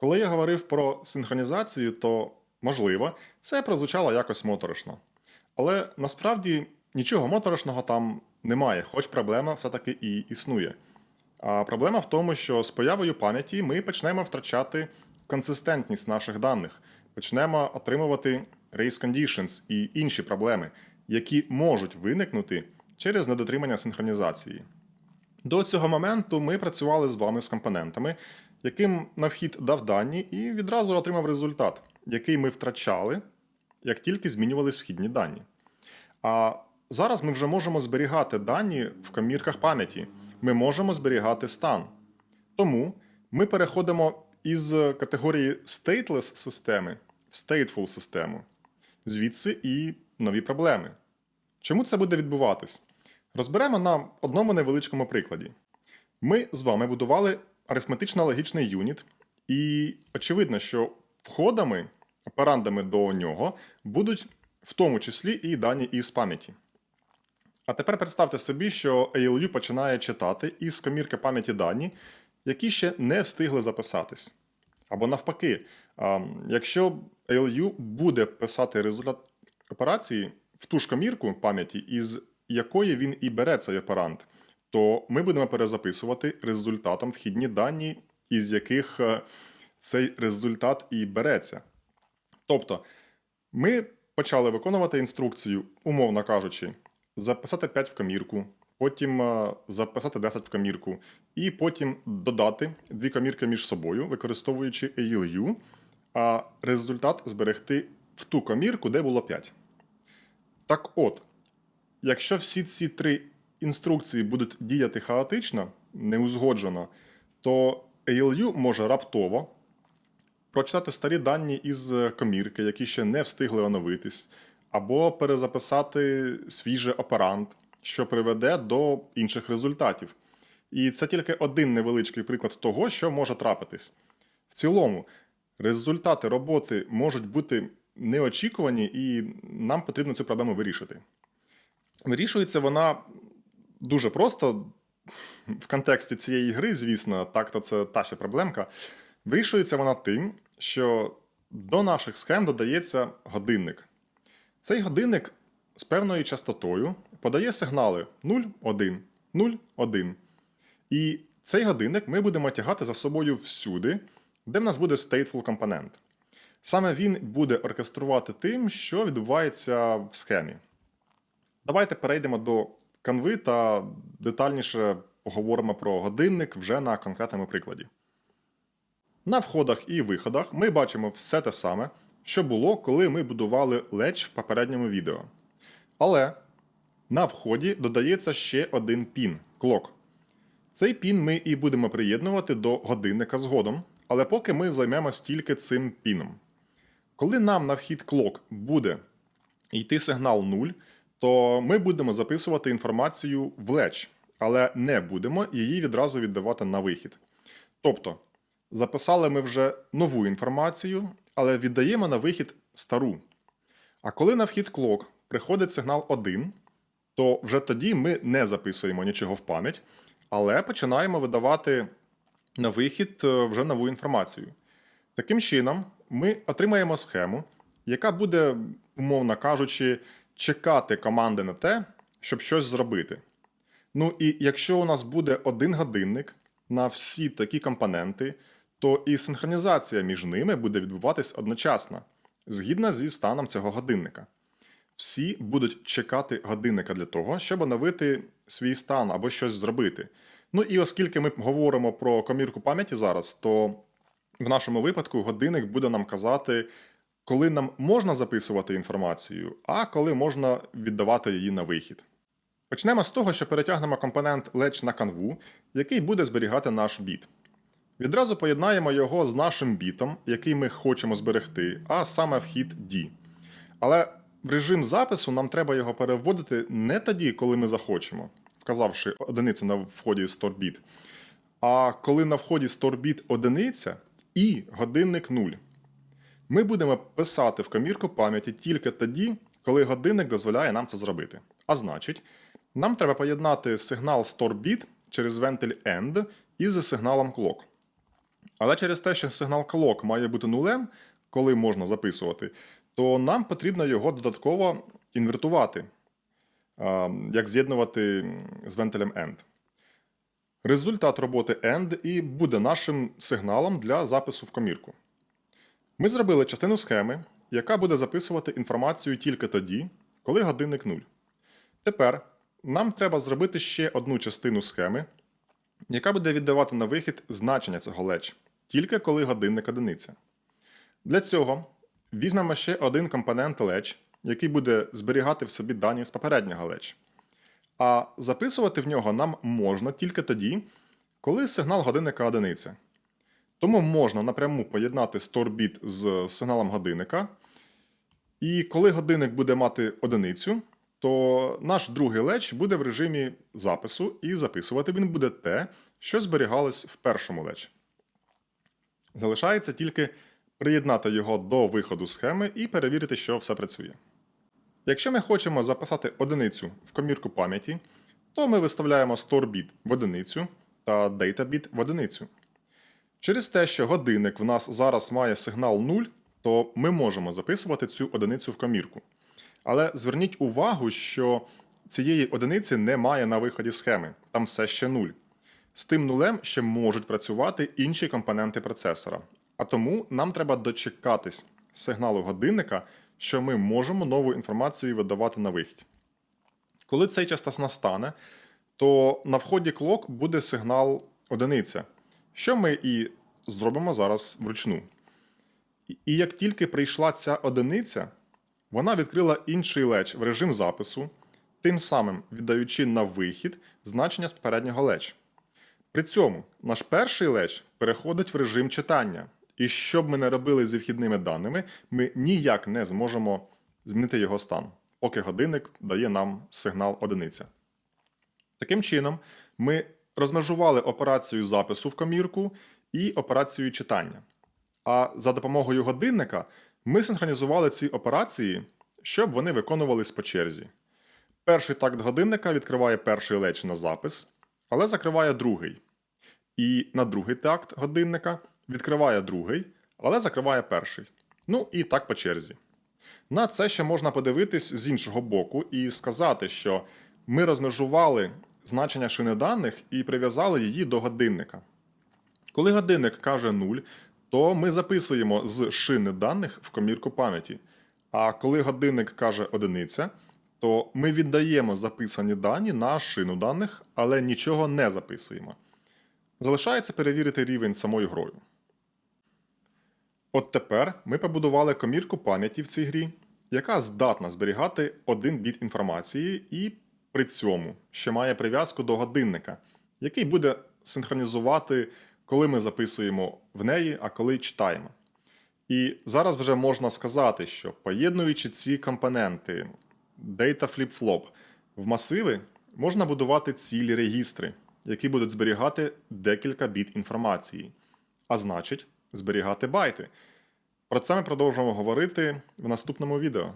Коли я говорив про синхронізацію, то можливо, це прозвучало якось моторошно. Але насправді нічого моторошного там немає, хоч проблема все-таки і існує. А проблема в тому, що з появою пам'яті ми почнемо втрачати консистентність наших даних, почнемо отримувати race conditions і інші проблеми, які можуть виникнути через недотримання синхронізації. До цього моменту ми працювали з вами з компонентами, яким на вхід дав дані і відразу отримав результат, який ми втрачали, як тільки змінювались вхідні дані. А зараз ми вже можемо зберігати дані в комірках пам'яті. Ми можемо зберігати стан. Тому ми переходимо із категорії stateless системи в stateful систему. Звідси і нові проблеми. Чому це буде відбуватись? Розберемо на одному невеличкому прикладі. Ми з вами будували арифметично-логічний юніт, і очевидно, що входами, операндами до нього будуть в тому числі і дані із пам'яті. А тепер представте собі, що ALU починає читати із комірки пам'яті дані, які ще не встигли записатись. Або навпаки, якщо ALU буде писати результат операції в ту ж комірку пам'яті, із якої він і бере цей оперант, то ми будемо перезаписувати результатом вхідні дані, із яких е, цей результат і береться. Тобто, ми почали виконувати інструкцію, умовно кажучи, записати 5 в комірку, потім е, записати 10 в комірку, і потім додати дві комірки між собою, використовуючи ALU, а результат зберегти в ту комірку, де було 5. Так от, якщо всі ці три інструкції будуть діяти хаотично, неузгоджено, то ALU може раптово прочитати старі дані із комірки, які ще не встигли оновитись, або перезаписати свіжий оперант, що приведе до інших результатів. І це тільки один невеличкий приклад того, що може трапитись. В цілому, результати роботи можуть бути неочікувані, і нам потрібно цю проблему вирішити. Вирішується вона дуже просто. В контексті цієї гри, звісно, так-то це та ще проблемка. Вирішується вона тим, що до наших схем додається годинник. Цей годинник з певною частотою подає сигнали 0, 1, 0, 1. І цей годинник ми будемо тягати за собою всюди, де в нас буде stateful компонент. Саме він буде оркеструвати тим, що відбувається в схемі. Давайте перейдемо до канви та детальніше поговоримо про годинник вже на конкретному прикладі. На входах і виходах ми бачимо все те саме, що було, коли ми будували леч в попередньому відео. Але на вході додається ще один пін клок. Цей пін ми і будемо приєднувати до годинника згодом, але поки ми займемось тільки цим піном. Коли нам на вхід клок буде йти сигнал 0, то ми будемо записувати інформацію в леч, але не будемо її відразу віддавати на вихід. Тобто, записали ми вже нову інформацію, але віддаємо на вихід стару. А коли на вхід клок приходить сигнал 1, то вже тоді ми не записуємо нічого в пам'ять, але починаємо видавати на вихід е, вже нову інформацію. Таким чином, ми отримаємо схему, яка буде, умовно кажучи, чекати команди на те, щоб щось зробити. Ну і якщо у нас буде один годинник на всі такі компоненти, то і синхронізація між ними буде відбуватись одночасно, згідно зі станом цього годинника. Всі будуть чекати годинника для того, щоб оновити свій стан або щось зробити. Ну і оскільки ми говоримо про комірку пам'яті зараз, то в нашому випадку годинник буде нам казати, коли нам можна записувати інформацію, а коли можна віддавати її на вихід. Почнемо з того, що перетягнемо компонент Ledge на канву, який буде зберігати наш біт. Відразу поєднаємо його з нашим бітом, який ми хочемо зберегти, а саме вхід D. Але в режим запису нам треба його переводити не тоді, коли ми захочемо, вказавши одиницю на вході StoreBit, а коли на вході StoreBit одиниця і годинник 0. Ми будемо писати в комірку пам'яті тільки тоді, коли годинник дозволяє нам це зробити. А значить, нам треба поєднати сигнал StoreBit через вентиль END із сигналом clock. Але через те, що сигнал clock має бути нулем, коли можна записувати, то нам потрібно його додатково інвертувати, як з'єднувати з вентилем AND. Результат роботи AND і буде нашим сигналом для запису в комірку. Ми зробили частину схеми, яка буде записувати інформацію тільки тоді, коли годинник 0. Тепер нам треба зробити ще одну частину схеми, яка буде віддавати на вихід значення цього леч, тільки коли годинник одиниця. Для цього візьмемо ще один компонент леч, який буде зберігати в собі дані з попереднього леч. А записувати в нього нам можна тільки тоді, коли сигнал годинника одиниця. Тому можна напряму поєднати store-біт з сигналом годинника. І коли годинник буде мати одиницю, то наш другий леч буде в режимі запису, і записувати він буде те, що зберігалось в першому лечі. Залишається тільки приєднати його до виходу схеми і перевірити, що все працює. Якщо ми хочемо записати одиницю в комірку пам'яті, то ми виставляємо store-біт в одиницю та data-біт в одиницю. Через те, що годинник в нас зараз має сигнал 0, то ми можемо записувати цю одиницю в комірку. Але зверніть увагу, що цієї одиниці немає на виході схеми, там все ще 0. З тим нулем ще можуть працювати інші компоненти процесора. А тому нам треба дочекатись сигналу годинника, що ми можемо нову інформацію видавати на вихід. Коли цей час настане, то на вході клок буде сигнал одиниця, що ми і зробимо зараз вручну. І- як тільки прийшла ця одиниця, вона відкрила інший леч в режим запису, тим самим віддаючи на вихід значення з попереднього леч. При цьому наш перший леч переходить в режим читання, і що б ми не робили зі вхідними даними, ми ніяк не зможемо змінити його стан, поки годинник дає нам сигнал одиниця. Таким чином, ми розмежували операцію запису в комірку і операцію читання. А за допомогою годинника ми синхронізували ці операції, щоб вони виконувались по черзі. Перший такт годинника відкриває перший леч на запис, але закриває другий. І на другий такт годинника відкриває другий, але закриває перший. Ну і так по черзі. На це ще можна подивитись з іншого боку і сказати, що ми розмежували значення шини даних і прив'язали її до годинника. Коли годинник каже 0, то ми записуємо з шини даних в комірку пам'яті. А коли годинник каже одиниця, то ми віддаємо записані дані на шину даних, але нічого не записуємо. Залишається перевірити рівень самою грою. От тепер ми побудували комірку пам'яті в цій грі, яка здатна зберігати один біт інформації і при цьому ще має прив'язку до годинника, який буде синхронізувати, коли ми записуємо в неї, а коли читаємо. І зараз вже можна сказати, що поєднуючи ці компоненти Data Flip-Flop в масиви, можна будувати цілі регістри, які будуть зберігати декілька біт інформації, а значить, зберігати байти. Про це ми продовжимо говорити в наступному відео.